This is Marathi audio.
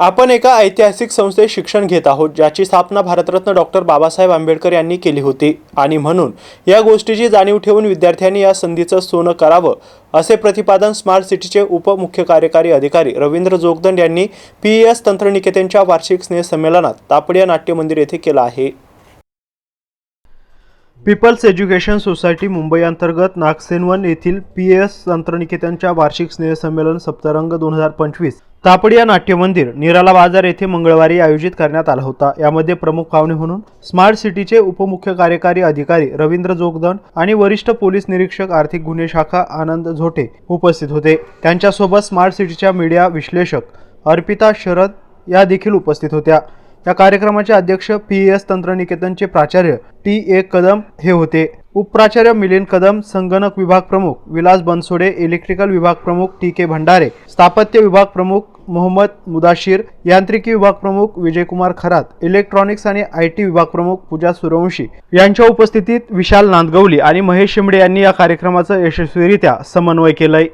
आपण एका ऐतिहासिक संस्थेत शिक्षण घेत आहोत ज्याची स्थापना भारतरत्न डॉक्टर बाबासाहेब आंबेडकर यांनी केली होती. आणि म्हणून या गोष्टीची जाणीव ठेवून विद्यार्थ्यांनी या संधीचं सोनं करावं असे प्रतिपादन स्मार्ट सिटीचे उपमुख्य कार्यकारी अधिकारी रवींद्र जोगदंड यांनी पी एस तंत्रनिकेतनच्या वार्षिक स्नेहसंमेलनात तापडिया नाट्य मंदिर येथे केलं आहे. पीपल्स एज्युकेशन सोसायटी मुंबई अंतर्गत नागसेनवन येथील पी एस तंत्रनिकेतनच्या वार्षिक स्नेहसंमेलन सप्तरंग दोन हजार पंचवीस तापडिया नाट्य मंदिर निराला बाजार येथे मंगळवारी आयोजित करण्यात आला होता. यामध्ये प्रमुख पाहुणे म्हणून स्मार्ट सिटीचे उपमुख्य कार्यकारी अधिकारी रवींद्र जोगदन आणि वरिष्ठ पोलीस निरीक्षक आर्थिक गुन्हे शाखा आनंद झोटे उपस्थित होते. त्यांच्यासोबत स्मार्ट सिटीच्या मीडिया विश्लेषक अर्पिता शरद या देखील उपस्थित होत्या. या कार्यक्रमाचे अध्यक्ष पी एस तंत्रनिकेतनचे प्राचार्य टी ए कदम हे होते. उपप्राचार्य मिलिंद कदम संगणक विभाग प्रमुख विलास बनसोडे इलेक्ट्रिकल विभाग प्रमुख टी के भंडारे स्थापत्य विभाग प्रमुख मोहम्मद मुदाशीर यांत्रिकी विभाग प्रमुख विजयकुमार खरात इलेक्ट्रॉनिक्स आणि आय टी विभाग प्रमुख पूजा सूर्यवंशी. यांच्या उपस्थितीत विशाल नांदगवली आणि महेश शिंबडे यांनी या कार्यक्रमाचं यशस्वीरित्या समन्वय केलंय.